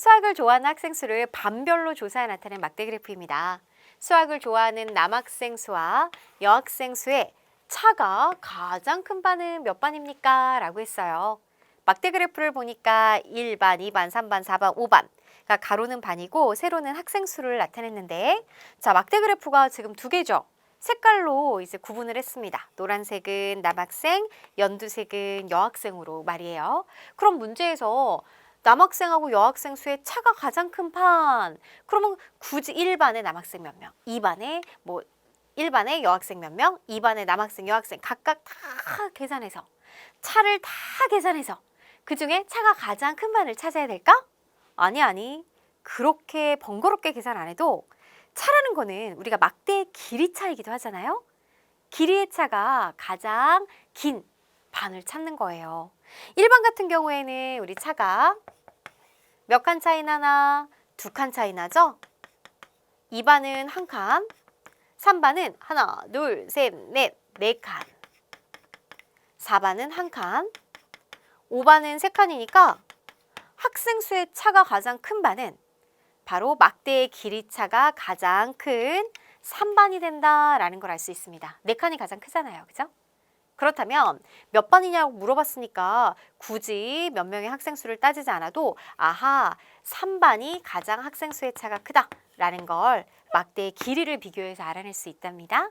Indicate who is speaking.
Speaker 1: 수학을 좋아하는 학생 수를 반별로 조사해 나타낸 막대 그래프입니다. 수학을 좋아하는 남학생 수와 여학생 수의 차가 가장 큰 반은 몇 반입니까? 라고 했어요. 막대 그래프를 보니까 1반, 2반, 3반, 4반, 5반. 그러니까 가로는 반이고 세로는 학생 수를 나타냈는데 자, 막대 그래프가 지금 두 개죠. 색깔로 이제 구분을 했습니다. 노란색은 남학생, 연두색은 여학생으로 말이에요. 그럼 문제에서 남학생하고 여학생 수의 차가 가장 큰 판. 그러면 굳이 1반에 남학생 몇 명, 2반에 뭐 1반에 여학생 몇 명, 2반에 남학생, 여학생 각각 다 계산해서 차를 다 계산해서 그 중에 차가 가장 큰 반을 찾아야 될까? 아니 아니 그렇게 번거롭게 계산 안 해도 차라는 거는 우리가 막대의 길이 차이기도 하잖아요. 길이의 차가 가장 긴 반을 찾는 거예요. 1반 같은 경우에는 우리 차가 몇 칸 차이 나나? 두 칸 차이 나죠? 2반은 한 칸, 3반은 하나, 둘, 셋, 넷, 네 칸. 4반은 한 칸, 5반은 세 칸이니까 학생 수의 차가 가장 큰 반은 바로 막대의 길이 차가 가장 큰 3반이 된다라는 걸 알 수 있습니다. 네 칸이 가장 크잖아요. 그죠? 그렇다면 몇 반이냐고 물어봤으니까 굳이 몇 명의 학생 수를 따지지 않아도 아하 3반이 가장 학생 수의 차가 크다라는 걸 막대의 길이를 비교해서 알아낼 수 있답니다.